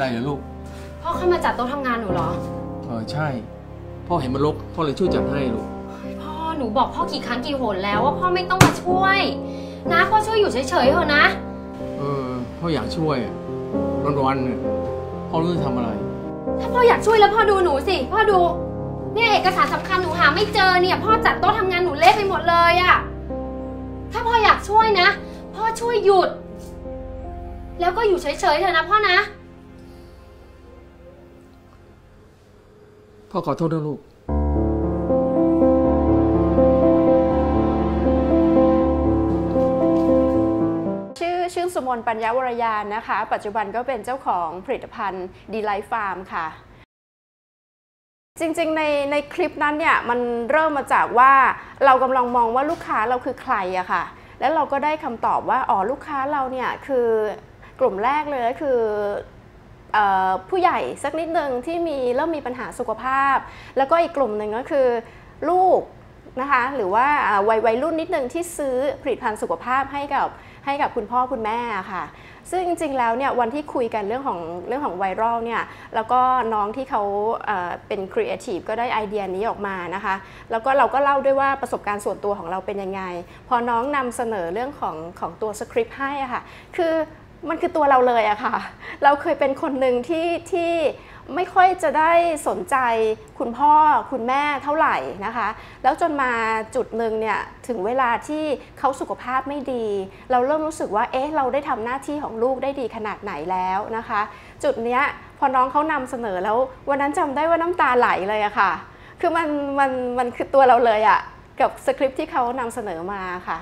อะไรเหรอลูก พ่อเข้ามาจัดโต๊ะทำงานหนูเหรอ เออใช่ พ่อเห็นมันรกพ่อเลยช่วยจัดให้ลูก พ่อหนูบอกพ่อกี่ครั้งกี่หนแล้วว่าพ่อไม่ต้องมาช่วย นะพ่อช่วยอยู่เฉยๆเถอะนะ เออพ่ออยากช่วยอะวันๆเนี่ยพ่อรู้จะทำอะไร ถ้าพ่ออยากช่วยแล้วพ่อดูหนูสิพ่อดู เนี่ยเอกสารสำคัญหนูหาไม่เจอเนี่ย พ่อจัดโต๊ะทำงานหนูเละไปหมดเลยอะถ้าพ่ออยากช่วยนะ พ่อช่วยหยุด แล้วก็อยู่เฉยๆเถอะนะพ่อนะ พ่อขอโทษนะลูก ชื่อชื่อสมนปัญญาวรยานนะคะ ปัจจุบันก็เป็นเจ้าของผลิตภัณฑ์ดีไลฟ์ฟาร์มค่ะ จริงๆในในคลิปนั้นเนี่ย มันเริ่มมาจากว่าเรากำลังมองว่าลูกค้าเราคือใครอะค่ะ แล้วเราก็ได้คำตอบว่า อ๋อ ลูกค้าเราเนี่ยคือกลุ่มแรกเลยก็คือ ผู้ใหญ่สักนิดนึงที่มีเริ่มมีปัญหาสุขภาพ แล้วก็อีกกลุ่มหนึ่งก็คือ ลูกนะคะหรือว่าวัยวัยรุ่นนิดนึงที่ซื้อผลิตภัณฑ์สุขภาพให้กับให้กับคุณพ่อคุณแม่ค่ะ ซึ่งจริงๆแล้วเนี่ยวันที่คุยกันเรื่องของเรื่องของไวรัลเนี่ยแล้วก็น้องที่เขาเเป็นครีเอทีฟก็ได้ไอเดียนี้ออกมานะคะ แล้วก็เราก็เล่าด้วยว่าประสบการณ์ส่วนตัวของเราเป็นยังไง พอน้องนำเสนอเรื่องของของตัวสคริปต์ให้อะค่ะคือ มันคือตัวเราเลยอะค่ะ เราเคยเป็นคนหนึ่งที่ที่ไม่ค่อยจะได้สนใจคุณพ่อคุณแม่เท่าไหร่นะคะ แล้วจนมาจุดหนึ่งเนี่ยถึงเวลาที่เขาสุขภาพไม่ดี เราเริ่มรู้สึกว่าเอ๊ะเราได้ทำหน้าที่ของลูกได้ดีขนาดไหนแล้วนะคะ จุดเนี้ยพอน้องเขานำเสนอแล้ว วันนั้นจำได้ว่าน้ำตาไหลเลยอะค่ะ คือมันมันมันคือตัวเราเลยอะกับสคริปที่เขานำเสนอมาค่ะ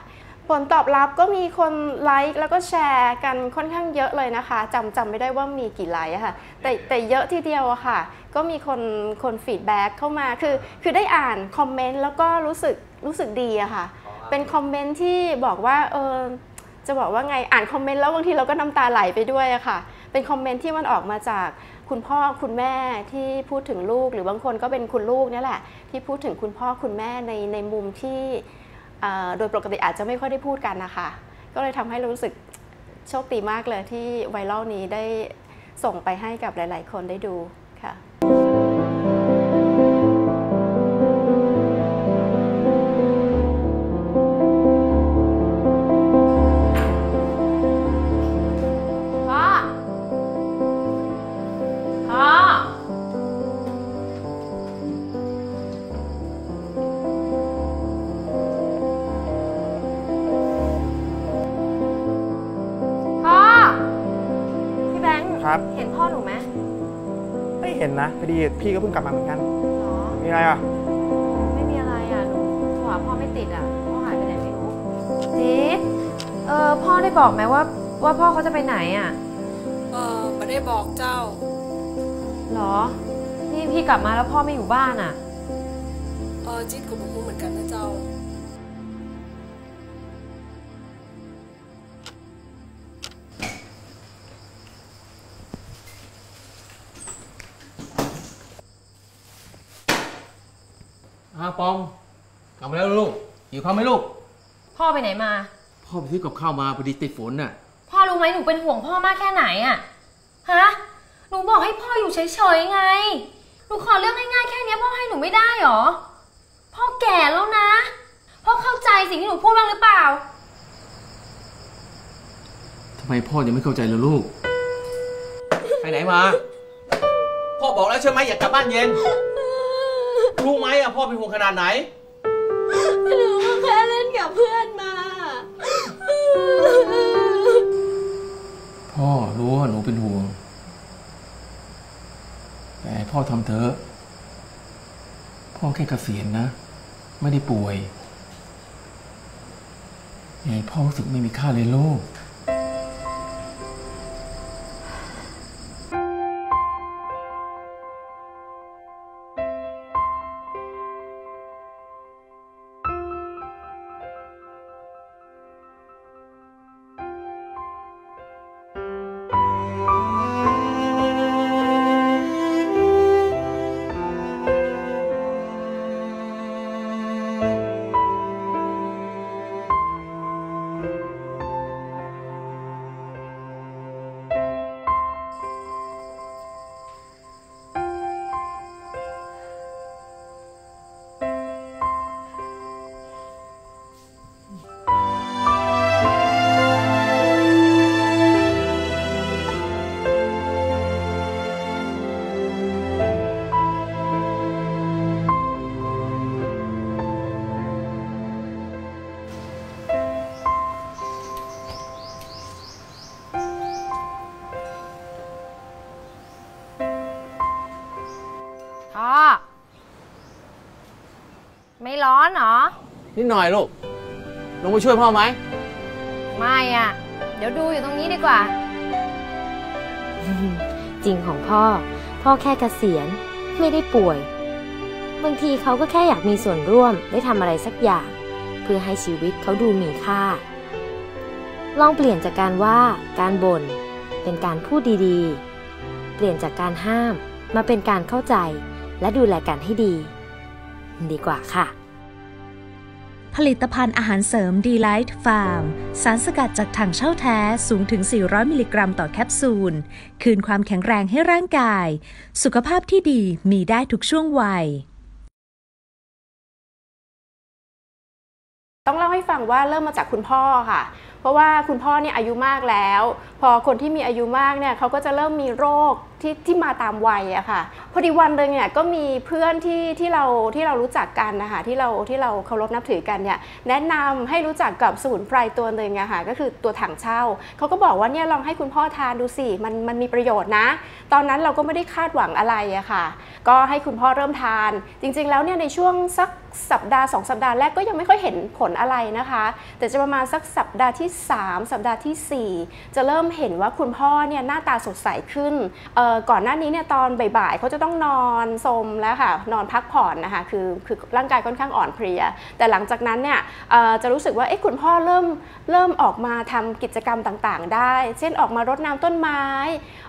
ผลตอบรับก็มีคนไลค์แล้วก็แชร์กันค่อนข้างเยอะเลยนะคะจำจำไม่ได้ว่ามีกี่ไลค์ค่ะ แต่แต่เยอะทีเดียวอะค่ะ ก็มีคนคนฟีดแบ็กเข้ามาคือ คือได้อ่านคอมเมนต์แล้วก็รู้สึกรู้สึกดีอะค่ะ เป็นคอมเมนต์ที่บอกว่าเออจะบอกว่าไงอ่านคอมเมนต์แล้วบางทีเราก็น้ำตาไหลไปด้วยอะค่ะ เป็นคอมเมนต์ที่มันออกมาจากคุณพ่อคุณแม่ที่พูดถึงลูก หรือบางคนก็เป็นคุณลูกนี่แหละ ที่พูดถึงคุณพ่อคุณแม่ในในมุมที่ โดยปกติอาจจะไม่ค่อยได้พูดกันนะคะ ก็เลยทำให้รู้สึกโชคดีมากเลยที่ไวรัลนี้ได้ส่งไปให้กับหลาย ๆ คนได้ดู ค์ครับ เห็นพ่อหนูไหมไม่เห็นนะพอดีพี่ก็เพิ่งกลับมาเหมือนกันหรอ มีอะไรอะไม่มีอะไรอะ หนูโทรหาพ่อไม่ติดอะ พ่อหายไปไหนไม่รู้นิดเออพ่อได้บอกไหมว่า ว่าพ่อเขาจะไปไหนอะเออไม่ได้บอกเจ้า หรอ นี่พี่กลับมาแล้วพ่อไม่อยู่บ้านอะ เออจิตกับบุ้เหมือนกันนะเจ้า อาปอมกลับมาแล้วลูกหิวข้าวไหมลูก พ่อไปไหนมา พ่อไปซื้อกับข้าวมาพอดีติดฝนน่ะ พ่อรู้ไหมหนูเป็นห่วงพ่อมากแค่ไหนอะฮะ หนูบอกให้พ่ออยู่เฉยๆไง หนูขอเรื่องง่ายๆแค่เนี้ยพ่อให้หนูไม่ได้หรอ พ่อแก่แล้วนะ พ่อเข้าใจสิ่งที่หนูพูดบ้างหรือเปล่า ทำไมพ่อยังไม่เข้าใจเลยลูก ไปไหนมา พ่อบอกแล้วใช่ไหมอยากกลับบ้านเย็น รู้ไหมอะพ่อเป็นห่วงขนาดไหนหนูก็แค่เล่นกับเพื่อนมา พ่อรู้ว่าหนูเป็นห่วง แต่พ่อทำเถอะ พ่อแค่เกษียณนะ ไม่ได้ป่วยอย่าให้พ่อรู้สึกไม่มีค่าเลยลูก นิดหน่อยลูกลงไปช่วยพ่อไหม ไม่อะ เดี๋ยวดูอยู่ตรงนี้ดีกว่า จริงของพ่อ พ่อแค่เกษียณไม่ได้ป่วย บางทีเขาก็แค่อยากมีส่วนร่วมได้ทำอะไรสักอย่าง เพื่อให้ชีวิตเขาดูมีค่า ลองเปลี่ยนจากการว่าการบน่นเป็นการพูดดีๆ เปลี่ยนจากการห้ามมาเป็นการเข้าใจและดูแลกันให้ดี ดีกว่าค่ะ ผลิตภัณฑ์อาหารเสริมดีไลท์ฟาร์มสารสกัดจากถังเช่าแท้สูงถึง 400 มิลลิกรัมต่อแคปซูล คืนความแข็งแรงให้ร่างกาย สุขภาพที่ดีมีได้ทุกช่วงวัย ต้องเล่าให้ฟังว่าเริ่มมาจากคุณพ่อค่ะ เพราะว่าคุณพ่อเนี่ยอายุมากแล้วพอคนที่มีอายุมากเนี่ยเขาก็จะเริ่มมีโรคที่ที่มาตามวัยอะค่ะ พอดีวันหนึ่งเนี่ยก็มีเพื่อนที่ที่เราที่เรารู้จักกันนะคะที่เราที่เราเคารพนับถือกันเนี่ยแนะนำให้รู้จักกับสมุนไพรตัวหนึ่งอะค่ะก็คือตัวถังเช่าเขาก็บอกว่าเนี่ยลองให้คุณพ่อทานดูสิมันมันมีประโยชน์นะ ตอนนั้นเราก็ไม่ได้คาดหวังอะไรอะค่ะ ก็ให้คุณพ่อเริ่มทาน จริง ๆ แล้วเนี่ยในช่วงสักสัปดาห์ 2 สัปดาห์แรกก็ยังไม่ค่อยเห็นผลอะไรนะคะ แต่จะประมาณสักสัปดาห์ที่ 3 สัปดาห์ทีสี่4 จะเริ่มเห็นว่าคุณพ่อเนี่ยหน้าตาสดใสขึ้น ก่อนหน้านี้เนี่ยตอนบ่ายๆเขาจะต้องนอนสมแล้วค่ะ นอนพักผ่อนนะคะคือคือร่างกายค่อนข้างอ่อนเพลีย แต่หลังจากนั้นเนี่ยจะรู้สึกว่าเอ๊ะคุณพ่อเริ่มเริ่มออกมาทำกิจกรรมต่างๆ ได้ เช่นออกมารดน้ำต้นไม้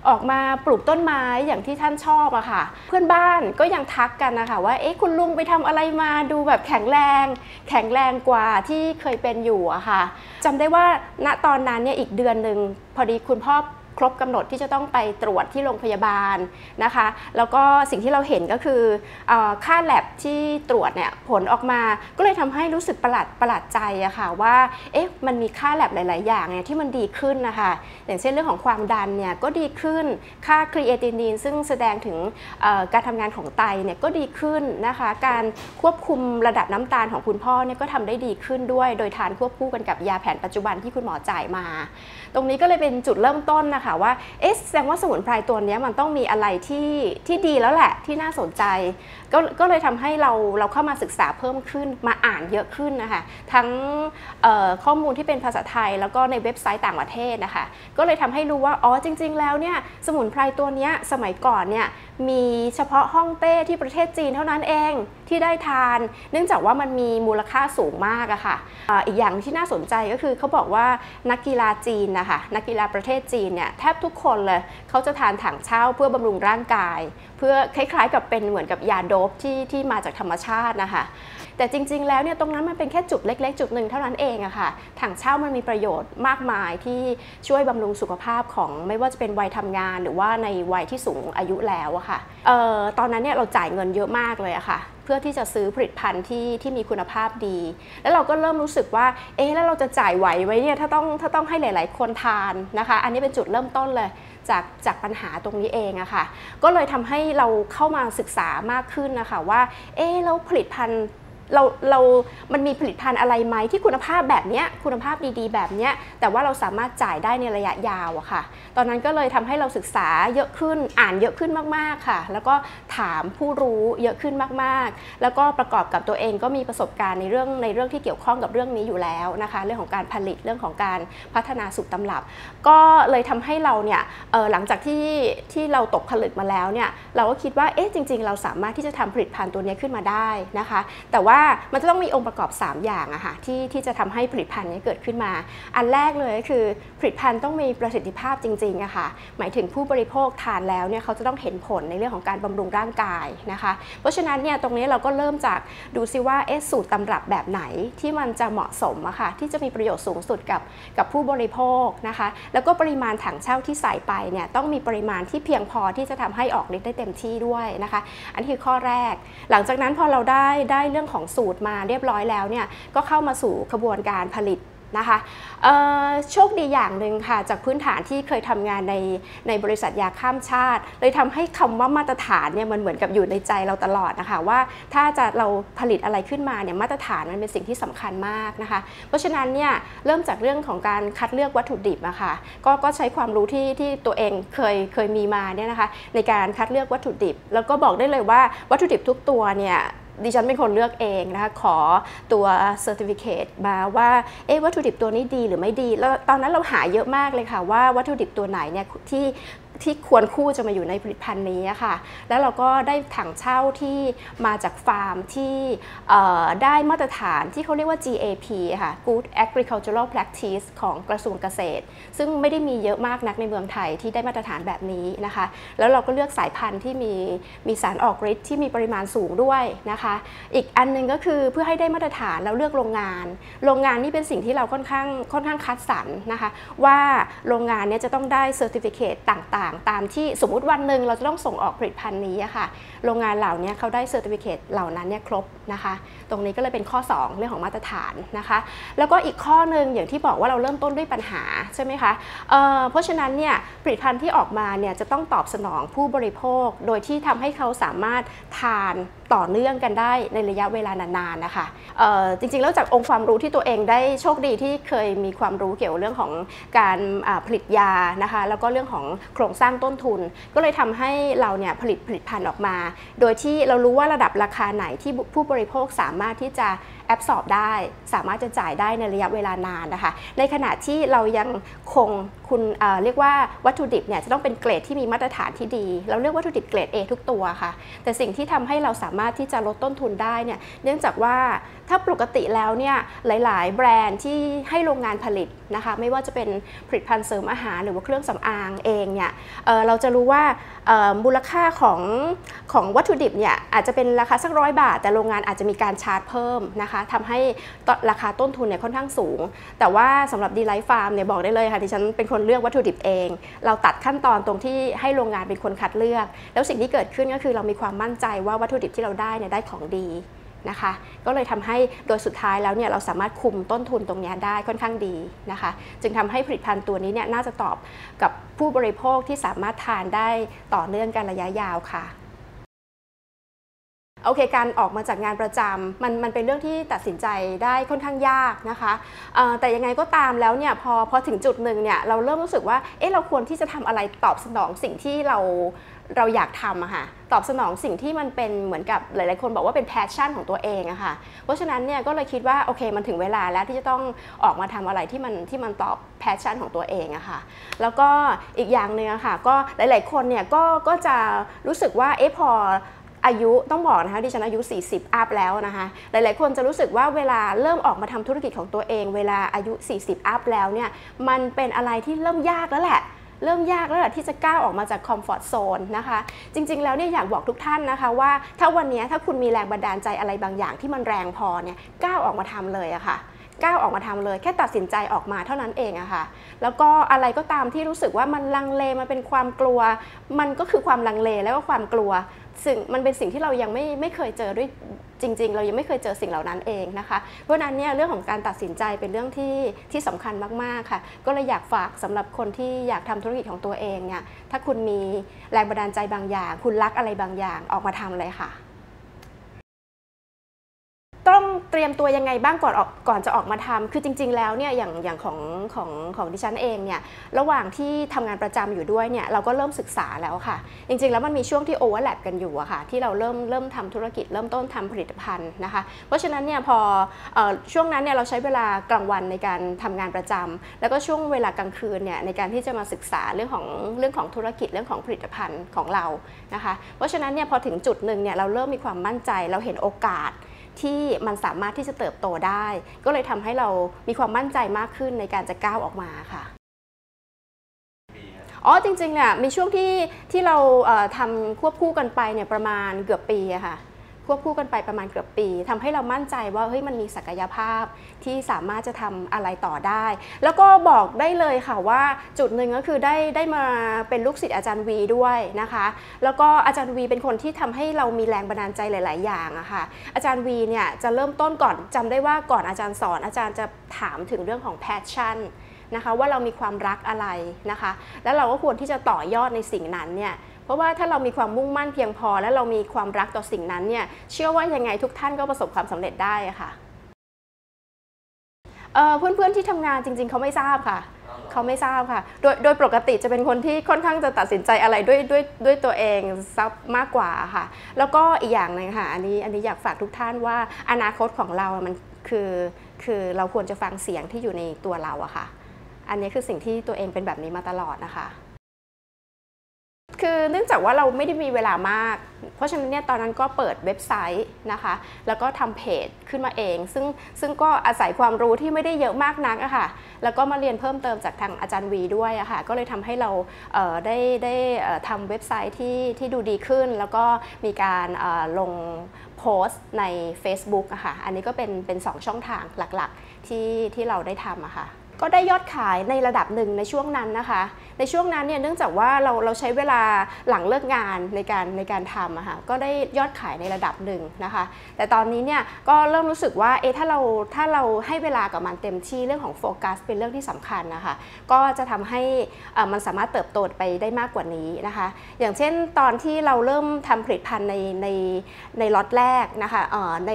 ออกมาปลูกต้นไม้อย่างที่ท่านชอบอะค่ะ เพื่อนบ้านก็ยังทักกันนะคะว่าเอ๊ะคุณลุงไปทำอะไรมาดูแบบแข็งแรง แข็งแรงกว่าที่เคยเป็นอยู่อะค่ะจำได้ว่าณตอนนั้นเนี่ยอีกเดือนหนึ่ง อดีคุณพ่อครบกำหนดที่จะต้องไปตรวจที่โรงพยาบาลนะคะ แล้วก็สิ่งที่เราเห็นก็คืออค่าแลบที่ตรวจเนี่ยผลออกมาก็เลยทำให้รู้สึกประหลาดประหลาดใจอะค่ะว่าเอ๊ะมันมีค่าแลบหลาย ๆ อย่างเนี่ยที่มันดีขึ้นนะคะอย่างเช่นเรื่องของความดันเนี่ยก็ดีขึ้นค่าครีเอตินินซึ่งแสดงถึงการทำงานของไตเนี่ยก็ดีขึ้นนะคะ การควบคุมระดับน้ำตาลของคุณพ่อเนี่ยก็ทำได้ดีขึ้นด้วย โดยทานควบคู่กันกับยาแผนปัจจุบันที่คุณหมอจ่ายมา ตรงนี้ก็เลยเป็นจุดเริ่มต้นนะคะว่าเอ๊ะแสดงว่าสมุนไพรตัวนี้มันต้องมีอะไรที่ที่ดีแล้วแหละที่น่าสนใจก็ก็เลยทำให้เราเราเข้ามาศึกษาเพิ่มขึ้นมาอ่านเยอะขึ้นนะคะทั้งข้อมูลที่เป็นภาษาไทย แล้วก็ในเว็บไซต์ต่างประเทศนะคะก็เลยทำให้รู้ว่าอ๋อจริง ๆ แล้วเนี่ยสมุนไพรตัวนี้สมัยก่อนเนี่ยมีเฉพาะฮ่องเต้ที่ประเทศจีนเท่านั้นเองที่ได้ทาน เนื่องจากว่ามันมีมูลค่าสูงมากอะค่ะอ่าอีกอย่างที่น่าสนใจก็คือเขาบอกว่านักกีฬาจีนนะคะนักกีฬาประเทศจีนเนี่ยแทบทุกคนเลยเขาจะทานถังเช่าเพื่อบำรุงร่างกาย เพื่อคล้ายๆกับเป็นเหมือนกับยาดบที่ที่มาจากธรรมชาตินะคะแต่จริง ๆ แล้วเนี่ยตรงนั้นมันเป็นแค่จุดเล็ก ๆ จุดหนึ่งเท่านั้นเองอะค่ะถังเช่ามันมีประโยชน์มากมายที่ช่วยบำรุงสุขภาพของไม่ว่าจะเป็นวัยทำงาน หรือว่าในวัยที่สูงอายุแล้วอะค่ะเอ่อตอนนั้นเนี่ยเราจ่ายเงินเยอะมากเลยอะค่ะเพื่อที่จะซื้อผลิตภัณฑ์ที่ที่มีคุณภาพดี แล้วเราก็เริ่มรู้สึกว่า เอ๊ะ แล้วเราจะจ่ายไหวไหมเนี่ย ถ้าต้องถ้าต้องให้หลาย ๆ คนทานนะคะ อันนี้เป็นจุดเริ่มต้นเลย จากจากปัญหาตรงนี้เองอะค่ะ ก็เลยทำให้เราเข้ามาศึกษามากขึ้นนะคะว่า เอ๊แล้วผลิตภัณฑ์ เราเรามันมีผลิตภัณฑ์อะไรไหมที่คุณภาพแบบนี้คุณภาพดีๆ แบบนี้แต่ว่าเราสามารถจ่ายได้ในระยะยาวอะค่ะ ตอนนั้นก็เลยทำให้เราศึกษาเยอะขึ้นอ่านเยอะขึ้นมากๆค่ะ แล้วก็ถามผู้รู้เยอะขึ้นมากๆ แล้วก็ประกอบกับตัวเองก็มีประสบการณ์ในเรื่องในเรื่องที่เกี่ยวข้องกับเรื่องนี้อยู่แล้วนะคะ เรื่องของการผลิตเรื่องของการพัฒนาสูตรตำรับ ก็เลยทำให้เราเนี่ยหลังจากที่ที่เราตกผลึกมาแล้วเนี่ยเราก็คิดว่าเอ๊ะจริง ๆ เราสามารถที่จะทำผลิตภัณฑ์ตัวนี้ขึ้นมาได้นะคะ แต่ว่ามันจะต้องมีองค์ประกอบ 3 อย่างอะค่ะที่ที่จะทำให้ผลิตภัณฑ์นี้เกิดขึ้นมา อันแรกเลยก็คือผลิตภัณฑ์ต้องมีประสิทธิภาพจริงๆอะค่ะหมายถึงผู้บริโภคทานแล้วเนี่ยเขาจะต้องเห็นผลในเรื่องของการบำรุงร่างกายนะคะ เพราะฉะนั้นเนี่ยตรงนี้เราก็เริ่มจากดูซิว่าเอสูตรตำรับแบบไหนที่มันจะเหมาะสมอะค่ะที่จะมีประโยชน์สูงสุดกับกับผู้บริโภคนะคะ แล้วก็ปริมาณถังเช่าที่ใส่ไปเนี่ยต้องมีปริมาณที่เพียงพอที่จะทำให้ออกฤทธิ์ได้เต็มที่ด้วยนะคะ อันนี้คือข้อแรก หลังจากนั้นพอเราได้ได้เรื่องของสูตรมาเรียบร้อยแล้วเนี่ยก็เข้ามาสู่กระบวนการผลิตนะคะโชคดีอย่างหนึ่งค่ะ จากพื้นฐานที่เคยทำงานในในบริษัทยาข้ามชาติ เลยทำให้คำว่ามาตรฐานเนี่ยมันเหมือนกับอยู่ในใจเราตลอดนะคะ ว่าถ้าจะเราผลิตอะไรขึ้นมาเนี่ยมาตรฐานมันเป็นสิ่งที่สำคัญมากนะคะ เพราะฉะนั้นเนี่ยเริ่มจากเรื่องของการคัดเลือกวัตถุดิบอะค่ะก็ก็ใช้ความรู้ที่ที่ตัวเองเคยเคยมีมาเนี่ยนะคะในการคัดเลือกวัตถุดิบ แล้วก็บอกได้เลยว่าวัตถุดิบทุกตัวเนี่ย ดิฉันเป็นคนเลือกเองนะคะขอตัวเซอร์ติฟิเคตมาว่าเอ๊ะวัตถุดิบตัวนี้ดีหรือไม่ดี แล้วตอนนั้นเราหาเยอะมากเลยค่ะว่าวัตถุดิบตัวไหนเนี่ยที่ ที่ควรคู่จะมาอยู่ในผลิตภัณฑ์นี้ค่ะ แล้วเราก็ได้ถังเช่าที่มาจากฟาร์มที่ได้มาตรฐานที่เขาเรียกว่า GAP ค่ะ Good Agricultural Practice ของกระทรวงเกษตร ซึ่งไม่ได้มีเยอะมากนักในเมืองไทยที่ได้มาตรฐานแบบนี้นะคะ แล้วเราก็เลือกสายพันธุ์ที่มีมีสารออกฤทธิ์ที่มีปริมาณสูงด้วยนะคะ อีกอันหนึงก็คือเพื่อให้ได้มาตรฐานเราเลือกโรงงาน โรงงานนี่เป็นสิ่งที่เราค่อนข้างค่อนข้างคัดสรรนะคะ ว่าโรงงานนี้จะต้องได้เซอร์ติฟิเคตต่างๆ ตามที่สมมุติวันหนึ่งเราจะต้องส่งออกผลิตภัณฑ์นี้ค่ะ โรงงานเหล่านี้เขาได้เซอร์ติฟิเคตเหล่านั้นเนี่ยครบนะคะ ตรงนี้ก็เลยเป็นข้อ 2 เรื่องของมาตรฐานนะคะ แล้วก็อีกข้อหนึ่งอย่างที่บอกว่าเราเริ่มต้นด้วยปัญหาใช่ไหมคะเเพราะฉะนั้นเนี่ยผลิตภัณฑ์ที่ออกมาเนี่ยจะต้องตอบสนองผู้บริโภค โดยที่ทำให้เขาสามารถทาน ต่อเนื่องกันได้ในระยะเวลานานๆนะคะจริงๆแล้วจากองค์ความรู้ที่ตัวเองได้โชคดีที่เคยมีความรู้เกี่ยวกับเรื่องของการผลิตยานะคะแล้วก็เรื่องของโครงสร้างต้นทุน ก็เลยทำให้เราเนี่ยผลิตผลิตภัณฑ์ออกมา โดยที่เรารู้ว่าระดับราคาไหนที่ผู้บริโภคสามารถที่จะ แอบสอบได้ สามารถจะจ่ายได้ในระยะเวลานานนะคะ ในขณะที่เรายังคงคุณเเรียกว่าวัตถุดิบเนี่ยจะต้องเป็นเกรดที่มีมาตรฐานที่ดี เราเรียกวัตถุดิบเกรด A ทุกตัวค่ะ แต่สิ่งที่ทำให้เราสามารถที่จะลดต้นทุนได้เนี่ยเนื่องจากว่า ถ้าปกติแล้วเนี่ยหลาย ๆ แบรนด์ที่ให้โรงงานผลิตนะคะไม่ว่าจะเป็นผลิตภัณฑ์เสริมอาหารหรือว่าเครื่องสำอางเองเนี่ยเเราจะรู้ว่ามูลค่าของของวัตถุดิบเนี่ยอาจจะเป็นราคาสักร้อยบาท แต่โรงงานอาจจะมีการชาร์จเพิ่มนะคะทำให้ราคาต้นทุนเนี่ยค่อนข้างสูง แต่ว่าสำหรับดีไลท์ฟาร์มเนี่ยบอกได้เลยค่ะที่ฉันเป็นคนเลือกวัตถุดิบเอง เราตัดขั้นตอนตรงที่ให้โรงงานเป็นคนคัดเลือก แล้วสิ่งที่เกิดขึ้นก็คือเรามีความมั่นใจว่าวัตถุดิบที่เราได้เนี่ยได้ของดี นะคะ ก็เลยทำให้โดยสุดท้ายแล้วเนี่ยเราสามารถคุมต้นทุนตรงนี้ได้ค่อนข้างดีนะคะ จึงทำให้ผลิตภัณฑ์ตัวนี้เนี่ยน่าจะตอบกับผู้บริโภคที่สามารถทานได้ต่อเนื่องกันระยะยาวค่ะโอเคการออกมาจากงานประจำมันมันเป็นเรื่องที่ตัดสินใจได้ค่อนข้างยากนะคะแต่ยังไงก็ตามแล้วเนี่ยพอพอถึงจุดหนึ่งเนี่ยเราเริ่มรู้สึกว่าเอ๊ะเราควรที่จะทำอะไรตอบสนองสิ่งที่เรา เราอยากทำอะค่ะตอบสนองสิ่งที่มันเป็นเหมือนกับหลายๆคนบอกว่าเป็นแพชชั่นของตัวเองอะค่ะเพราะฉะนั้นเนี่ยก็เลยคิดว่าโอเคมันถึงเวลาแล้วที่จะต้องออกมาทำอะไรที่มันที่มันตอบแพชชั่นของตัวเองอะค่ะแล้วก็อีกอย่างหนึ่งอะค่ะก็หลายๆคนเนี่ยก็ก็จะรู้สึกว่าเอ๊ะพออายุต้องบอกนะคะดิฉันอายุ 40 อัพแล้วนะคะหลายๆ คนจะรู้สึกว่าเวลาเริ่มออกมาทำธุรกิจของตัวเอง เวลาอายุ 40 อัพแล้วเนี่ยมันเป็นอะไรที่เริ่มยากแล้วแหละ เริ่มยากแล้วแหละที่จะก้าวออกมาจากคอมฟอร์ทโซนนะคะ จริง ๆ แล้วเนี่ยอยากบอกทุกท่านนะคะว่า ถ้าวันนี้ถ้าคุณมีแรงบันดาลใจอะไรบางอย่างที่มันแรงพอเนี่ยก้าวออกมาทำเลยอะค่ะก้าวออกมาทำเลย แค่ตัดสินใจออกมาเท่านั้นเองอะค่ะ แล้วก็อะไรก็ตามที่รู้สึกว่ามันลังเลมันเป็นความกลัว มันก็คือความลังเลแล้วก็ความกลัว สิ่งมันเป็นสิ่งที่เรายังไม่ไม่เคยเจอด้วยจริง ๆ เรายังไม่เคยเจอสิ่งเหล่านั้นเองนะคะ เพราะฉะนั้นเนี่ยเรื่องของการตัดสินใจเป็นเรื่องที่ที่สำคัญมากๆค่ะ ก็เลยอยากฝากสำหรับคนที่อยากทำธุรกิจของตัวเองเนี่ยถ้าคุณมีแรงบันดาลใจบางอย่าง คุณรักอะไรบางอย่างออกมาทำเลยค่ะ ต้องเตรียมตัวยังไงบ้างก่อนออกก่อนจะออกมาทำคือจริง ๆ แล้วเนี่ยอย่างอย่างของของของดิฉันเองเนี่ยระหว่างที่ทำงานประจำอยู่ด้วยเนี่ยเราก็เริ่มศึกษาแล้วค่ะ จริง ๆ แล้วมันมีช่วงที่โอเวอร์แลปกันอยู่อะค่ะ ที่เราเริ่มเริ่มทำธุรกิจเริ่มต้นทำผลิตภัณฑ์นะคะ เพราะฉะนั้นเนี่ยพอออช่วงนั้นเนี่ยเราใช้เวลากลางวันในการทำงานประจำแล้วก็ช่วงเวลากลางคืนเนี่ยในการที่จะมาศึกษาเรื่องของเรื่องของธุรกิจเรื่องของผลิตภัณฑ์ของเรานะคะ เพราะฉะนั้นเนี่ยพอถึงจุดหนึ่งเนี่ยเราเริ่มมีความมั่นใจเราเห็นโอกาส ที่มันสามารถที่จะเติบโตได้ ก็เลยทำให้เรามีความมั่นใจมากขึ้นในการจะก้าวออกมาค่ะอ๋อจริงๆเนี่ยมีช่วงที่ที่เราเอ่อทำควบคู่กันไปเนี่ยประมาณเกือบปีอะค่ะ ควบคู่กันไปประมาณเกือบปีทำให้เรามั่นใจว่าเฮ้ยมันมีศักยภาพที่สามารถจะทำอะไรต่อได้ แล้วก็บอกได้เลยค่ะว่าจุดหนึ่งก็คือได้ได้มาเป็นลูกศิษย์อาจารย์วีด้วยนะคะ แล้วก็อาจารย์วีเป็นคนที่ทำให้เรามีแรงบันดาลใจหลาย ๆ อย่างอะค่ะอาจารย์วีเนี่ยจะเริ่มต้นก่อนจำได้ว่าก่อนอาจารย์สอน อาจารย์จะถามถึงเรื่องของ passion นะคะว่าเรามีความรักอะไรนะคะ แล้วเราก็ควรที่จะต่อยอดในสิ่งนั้นเนี่ย เพราะว่าถ้าเรามีความมุ่งมั่นเพียงพอ และเรามีความรักต่อสิ่งนั้นเนี่ยเชื่อว่ายังไงทุกท่านก็ประสบความสำเร็จได้ค่ะเอ่อเพื่อนๆที่ทำงานจริง ๆ เขาไม่ทราบค่ะเขาไม่ทราบค่ะ โดยโดยปกติจะเป็นคนที่ค่อนข้างจะตัดสินใจอะไรด้วยด้วยด้วยตัวเองซับมากกว่าค่ะ แล้วก็อีกอย่างหนึงค่ะ อันนี้อันนี้อยากฝากทุกท่านว่าอนาคตของเรา มันคือคือเราควรจะฟังเสียงที่อยู่ในตัวเราอะค่ะ อันนี้คือสิ่งที่ตัวเองเป็นแบบนี้มาตลอดนะคะ คือเนื่องจากว่าเราไม่ได้มีเวลามาก เพราะฉะนั้นเนี่ยตอนนั้นก็เปิดเว็บไซต์นะคะ แล้วก็ทำเพจขึ้นมาเอง ซึ่งซึ่งก็อาศัยความรู้ที่ไม่ได้เยอะมากนักอะค่ะ แล้วก็มาเรียนเพิ่มเติมจากทางอาจารย์วีด้วยอะค่ะ ก็เลยทำให้เราเได้ได้ทำเว็บไซต์ที่ที่ดูดีขึ้น แล้วก็มีการลงโพสต์ใน Facebook อะค่ะ อันนี้ก็เป็นเป็นสองช่องทางหลักๆที่ที่เราได้ทำอะค่ะ ก็ได้ยอดขายในระดับหนึ่งในช่วงนั้นนะคะ ในช่วงนั้นเนี่ยเนื่องจากว่าเราเราใช้เวลาหลังเลิกงานในการในการทำอะค่ะก็ได้ยอดขายในระดับหนึ่งนะคะ แต่ตอนนี้เนี่ยก็เริ่มรู้สึกว่าเอะถ้าเราถ้าเราให้เวลากับมันเต็มที่เรื่องของโฟกัสเป็นเรื่องที่สำคัญนะคะ ก็จะทำให้อ่อมันสามารถเติบโตไปได้มากกว่านี้นะคะ อย่างเช่นตอนที่เราเริ่มทำผลิตภัณฑ์ในในในล็อตแรกนะคะเอ่อใน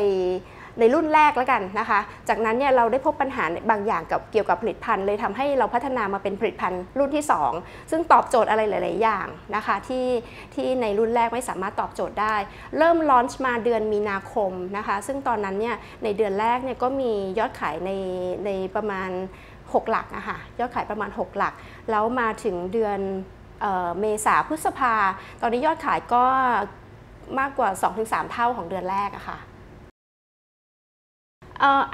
ในรุ่นแรกแล้วกันนะคะ จากนั้นเนี่ยเราได้พบปัญหาบางอย่างกับเกี่ยวกับผลิตภัณฑ์เลยทำให้เราพัฒนามาเป็นผลิตภัณฑ์รุ่นที่ 2 ซึ่งตอบโจทย์อะไรหลาย ๆ อย่างนะคะที่ที่ในรุ่นแรกไม่สามารถตอบโจทย์ได้ เริ่มลอนช์มาเดือนมีนาคมนะคะ ซึ่งตอนนั้นเนี่ยในเดือนแรกเนี่ยก็มียอดขายในในประมาณ 6 หลักอะค่ะยอดขายประมาณ 6 หลัก แล้วมาถึงเดือนเออเมษาพฤษภา ตอนนี้ยอดขายก็มากกว่า 2-3 เท่าของเดือนแรกอะค่ะ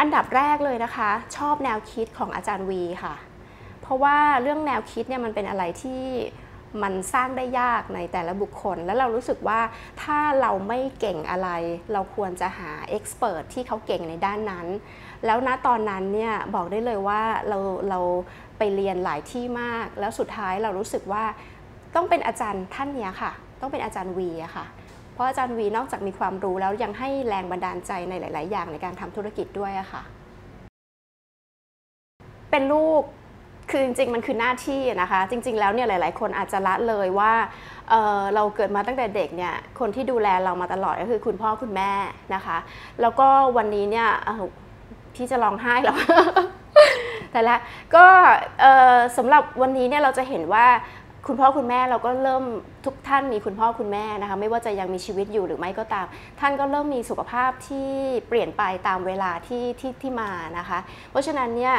อันดับแรกเลยนะคะ ชอบแนวคิดของอาจารย์วีค่ะ เพราะว่าเรื่องแนวคิดเนี่ยมันเป็นอะไรที่มันสร้างได้ยากในแต่ละบุคคล แล้วเรารู้สึกว่าถ้าเราไม่เก่งอะไร เราควรจะหาเอ็กซ์เพรสที่เขาเก่งในด้านนั้น แล้วณตอนนั้นเนี่ยบอกได้เลยว่าเราเราไปเรียนหลายที่มาก แล้วสุดท้ายเรารู้สึกว่าต้องเป็นอาจารย์ท่านเนี้ยค่ะ ต้องเป็นอาจารย์วีอะค่ะ เพราะอาจารย์วีนอกจากมีความรู้แล้วยังให้แรงบันดาลใจในหลาย ๆ อย่างในการทำธุรกิจด้วยอะค่ะ เป็นลูกคือจริงๆ มันคือหน้าที่นะคะ จริง ๆ แล้วเนี่ยหลาย ๆ คนอาจจะละเลยว่าเเราเกิดมาตั้งแต่เด็กเนี่ยคนที่ดูแลเรามาตลอดก็คือคุณพ่อคุณแม่นะคะ แล้วก็วันนี้เนี่ยพี่จะร้องไห้แล้วแต่ละก็สำหรับวันนี้เนี่ยเราจะเห็นว่าคุณพ่อคุณแม่เราก็เริ่มทุกท่านมีคุณพ่อคุณแม่นะคะไม่ว่าจะยังมีชีวิตอยู่หรือไม่ก็ตาม ท่านก็เริ่มมีสุขภาพที่เปลี่ยนไปตามเวลาที่ที่ที่มานะคะ เพราะฉะนั้นเนี่ย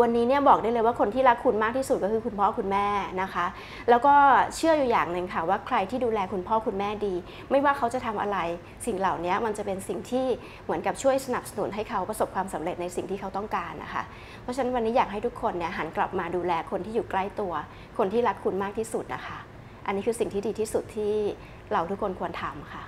วันนี้เนี่ยบอกได้เลยว่าคนที่รักคุณมากที่สุดก็คือคุณพ่อคุณแม่นะคะ แล้วก็เชื่ออยู่อย่างหนึ่งค่ะว่าใครที่ดูแลคุณพ่อคุณแม่ดี ไม่ว่าเขาจะทำอะไรสิ่งเหล่านี้มันจะเป็นสิ่งที่เหมือนกับช่วยสนับสนุนให้เขาประสบความสำเร็จในสิ่งที่เขาต้องการนะคะ เพราะฉะนั้นวันนี้อยากให้ทุกคนเนี่ยหันกลับมาดูแลคนที่อยู่ใกล้ตัว คนที่รักคุณมากที่สุดนะคะ อันนี้คือสิ่งที่ดีที่สุดที่เราทุกคนควรทำค่ะ